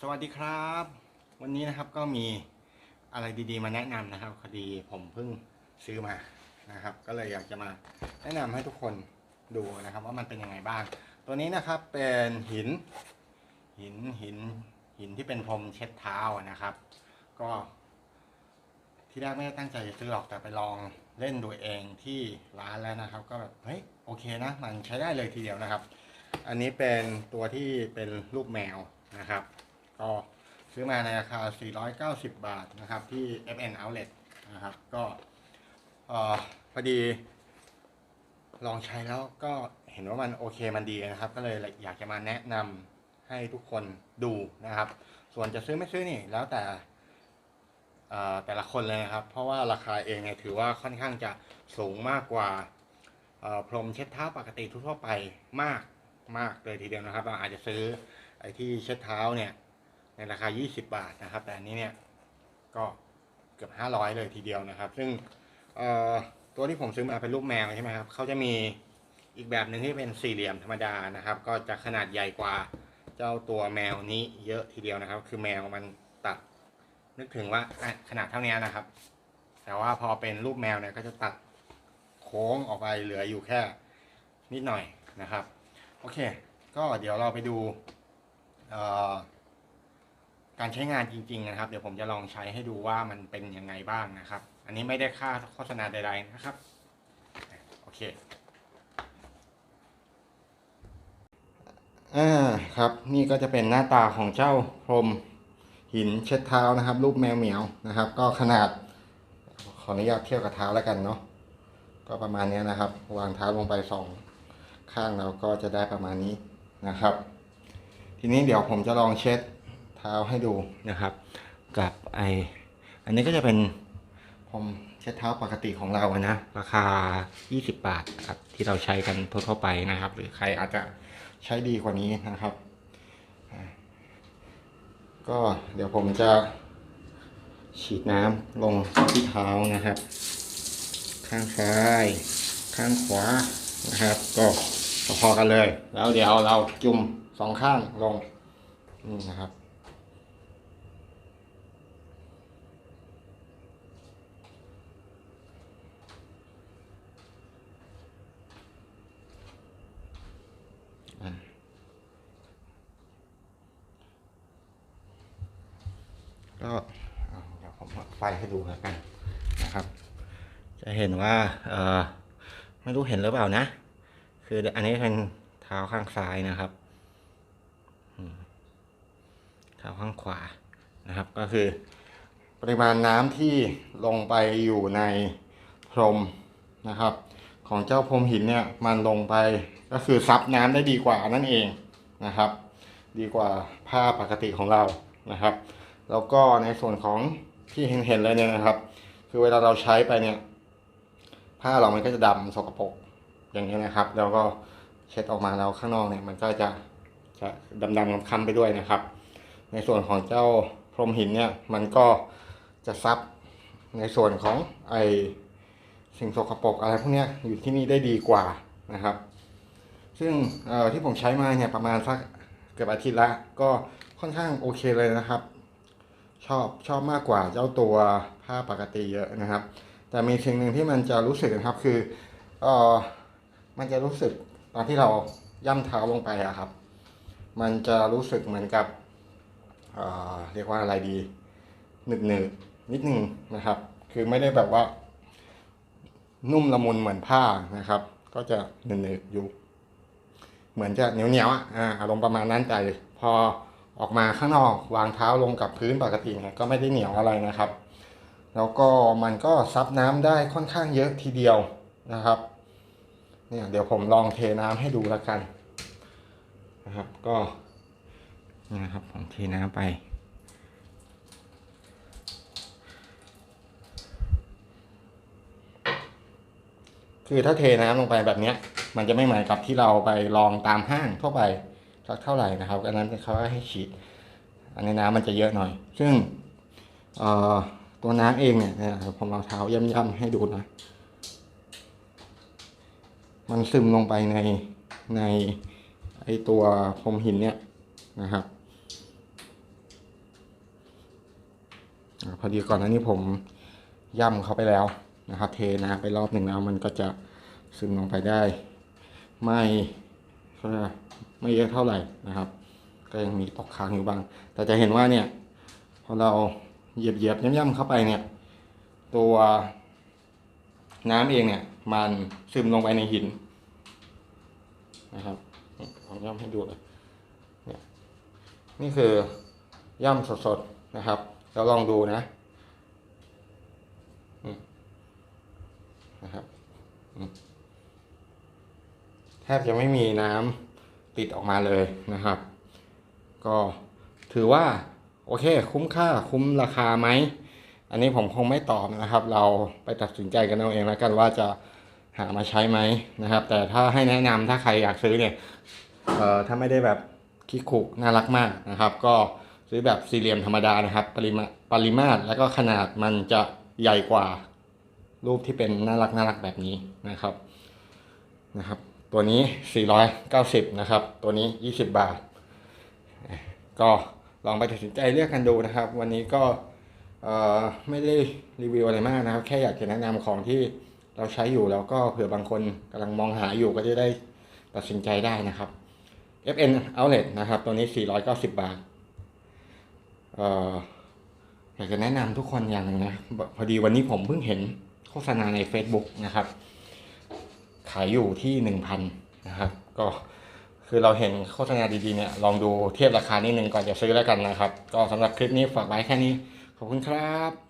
สวัสดีครับ วันนี้นะครับก็มีอะไรดีๆ มาแนะนำนะครับพอดีผมเพิ่งซื้อมานะครับ ก็เลยอยากจะมาแนะนำให้ทุกคนดูนะครับ ว่ามันเป็นยังไงบ้าง ตัวนี้นะครับเป็นหิน หินหินหินที่เป็นพรมเช็ดเท้านะครับ ก็ที่แรกไม่ได้ตั้งใจจะซื้อหรอกแต่ไปลองเล่นดูเองที่ร้านแล้วนะครับ ก็แบบเฮ้ยโอเคนะ มันใช้ได้เลยทีเดียวนะครับ อันนี้เป็นตัวที่เป็นรูปแมวนะครับ ก็ซื้อมาในราคา 490 บาทนะครับ ที่ FN Outlet นะครับ ก็พอดีลองใช้แล้วก็เห็นว่ามันโอเคมันดีนะครับ ก็เลยอยากจะมาแนะนำให้ทุกคนดูนะครับ ส่วนจะซื้อไม่ซื้อนี่แล้วแต่แต่ละคนเลยนะครับ เพราะว่าราคาเองเนี่ยถือว่าค่อนข้างจะสูงมากกว่าพรมเช็ดเท้าปกติทั่วไปมากมากเลยทีเดียวนะครับเราอาจจะซื้อไอ้ที่เช็ดเท้าเนี่ย ในราคา 20 บาทนะครับ แต่อันนี้เนี่ยก็เกือบ 500 เลยทีเดียวนะครับ ซึ่งตัวที่ผมซื้อมาเป็นรูปแมวใช่ไหมครับเขาจะมีอีกแบบหนึ่งที่เป็นสี่เหลี่ยมธรรมดานะครับ ก็จะขนาดใหญ่กว่าเจ้าตัวแมวนี้เยอะทีเดียวนะครับ คือแมวมันตัด นึกถึงว่าขนาดเท่านี้นะครับ แต่ว่าพอเป็นรูปแมวเนี่ยก็จะตัดโค้งออกไปเหลืออยู่แค่นิดหน่อยนะครับ โอเค ก็เดี๋ยวเราไปดูเอ่อ การใช้งานจริง ๆ นะครับ เดี๋ยวผมจะลองใช้ให้ดูว่ามันเป็นยังไงบ้างนะครับ อันนี้ไม่ได้ค่าโฆษณาใด ๆ นะครับ โอเค อ่าครับ นี่ก็จะเป็นหน้าตาของเจ้าพรมหินเช็ดเท้านะครับ รูปแมวเหมียวนะครับ ก็ขนาด ขออนุญาตเทียบกับเท้าแล้วกันเนาะก็ประมาณนี้นะครับ วางเท้าลงไปสองข้างเราก็จะได้ประมาณนี้นะครับ ทีนี้เดี๋ยวผมจะลองเช็ด เท้าให้ดูนะครับ กับไออันนี้ก็จะเป็นผมเช็ดเท้าปกติของเรานะ ราคา 20 บาทครับที่เราใช้กันทั่วๆไปนะครับ หรือใครอาจจะใช้ดีกว่านี้นะครับ ก็เดี๋ยวผมจะฉีดน้ำลงที่เท้านะครับ ข้างซ้าย ข้างขวานะครับ ก็พอกันเลย แล้วเดี๋ยวเราจุ่มสองข้างลงนี่นะครับ อะ ก็เดี๋ยวผมเปิดไฟให้ดูแล้วกันนะครับ จะเห็นว่าเออไม่รู้เห็นหรือเปล่านะ คืออันนี้เป็นเท้าข้างซ้ายนะครับเท้าข้างขวานะครับ ก็คือ ปริมาณน้ำที่ลงไปอยู่ในพรมนะครับ ของเจ้าพรมหินเนี่ยมันลงไปก็คือซับน้ำได้ดีกว่านั่นเองนะครับ ดีกว่าผ้าปกติของเรานะครับ แล้วก็ในส่วนของที่เห็นเห็นเลยเนี่ยนะครับ คือเวลาเราใช้ไปเนี่ย ผ้าเรามันก็จะดำสกปรกอย่างนี้นะครับ แล้วก็เช็ดออกมาแล้วข้างนอกเนี่ย มันก็จะจะดำดำๆค้ำๆไปด้วยนะครับ ในส่วนของเจ้าพรมหินเนี่ย มันก็จะซับในส่วนของไอสิ่งสกปรกอะไรพวกนี้ยอยู่ที่นี่ได้ดีกว่านะครับ ซึ่งเอ่อที่ผมใช้มาเนี่ยประมาณสักเกือบอาทิตย์ละก็ค่อนข้างโอเคเลยนะครับ ชอบชอบมากกว่าเจ้าตัวผ้าปกติเยอะนะครับ แต่มีสิ่งหนึ่งที่มันจะรู้สึกนะครับคือเออมันจะรู้สึกตอนที่เราย่ำเท้าลงไปอะครับ มันจะรู้สึกเหมือนกับเออเรียกว่าอะไรดีหนึบหนึบนิดนึงนะครับ คือไม่ได้แบบว่า นุ่มละมุนเหมือนผ้านะครับ ก็จะหนึบๆอยู่ เหมือนจะเหนียวเหนียวอะอาอารมณ์ประมาณนั้นแต่พอ ออกมาข้างนอกวางเท้าลงกับพื้นปกติเนี่ยก็ไม่ได้เหนียวอะไรนะครับ แล้วก็มันก็ซับน้ำได้ค่อนข้างเยอะทีเดียวนะครับเนี่ยเดี๋ยวผมลองเทน้ำให้ดูแล้วกันนะครับก็นี่นะครับผมเทน้ำไป คือถ้าเทน้ำลงไปแบบเนี้ยมันจะไม่เหมือนกับที่เราไปลองตามห้างทั่วไป สักเท่าไหร่นะครับอันนั้นเขาให้ฉีด อันนี้น้ำมันจะเยอะหน่อย ซึ่งตัวน้ำเองเนี่ยผมเอาเท้าย่ำๆให้ดูนะ มันซึมลงไปในในไอตัวพรมหินเนี่ยนะครับอพอดีก่อนหน้านี้ผมย่ำเขาไปแล้วนะครับ เทน้ำไปรอบหนึ่งแล้วมันก็จะซึมลงไปได้ ไม่ กว่ไม่เยอะเท่าไหร่นะครับ ก็ยังมีตกค้างอยู่บ้าง แต่จะเห็นว่าเนี่ยพอเราเหยียบเหยียบย่ำๆเข้าไปเนี่ย ตัวน้ำเองเนี่ย มันซึมลงไปในหินนะครับผมย่ำให้ดูเลยเนี่ยนี่คือย่ำสดๆนะครับเราลองดูนะนะครับ แทบจะไม่มีน้ำติดออกมาเลยนะครับ ก็ถือว่าโอเค คุ้มค่าคุ้มราคาไหม อันนี้ผมคงไม่ตอบนะครับ เราไปตัดสินใจกันเอาเองแล้วกันว่าจะหามาใช้ไหมนะครับ แต่ถ้าให้แนะนำถ้าใครอยากซื้อเนี่ยเอ่อถ้าไม่ได้แบบคิกคุน่ารักมากนะครับ ก็ซื้อแบบสี่เหลี่ยมธรรมดานะครับ ปริมาปริมาตรแล้วก็ขนาดมันจะใหญ่กว่ารูปที่เป็นน่ารักน่ารักแบบนี้นะครับนะครับ ตัวนี้ 490 นะครับ ตัวนี้ 20 บาท ก็ลองไปตัดสินใจเลือกกันดูนะครับ วันนี้ก็เออไม่ได้รีวิวอะไรมากนะครับ แค่อยากจะแนะนำของที่เราใช้อยู่แล้วก็เผื่อบางคนกำลังมองหาอยู่ก็จะได้ตัดสินใจได้นะครับ FN Outlet นะครับ ตัวนี้ 490 บาทเอออยากจะแนะนำทุกคนอย่างนึงนะ พอดีวันนี้ผมเพิ่งเห็นโฆษณาใน Facebook นะครับายอยู่ที่ 1,000นะครับ ก็คือเราเห็นโฆษณาดีๆเนี่ยลองดูเทียบราคานิดนึงก่อนจะซื้อแล้วกันนะครับ ก็สำหรับคลิปนี้ฝากไว้แค่นี้ ขอบคุณครับ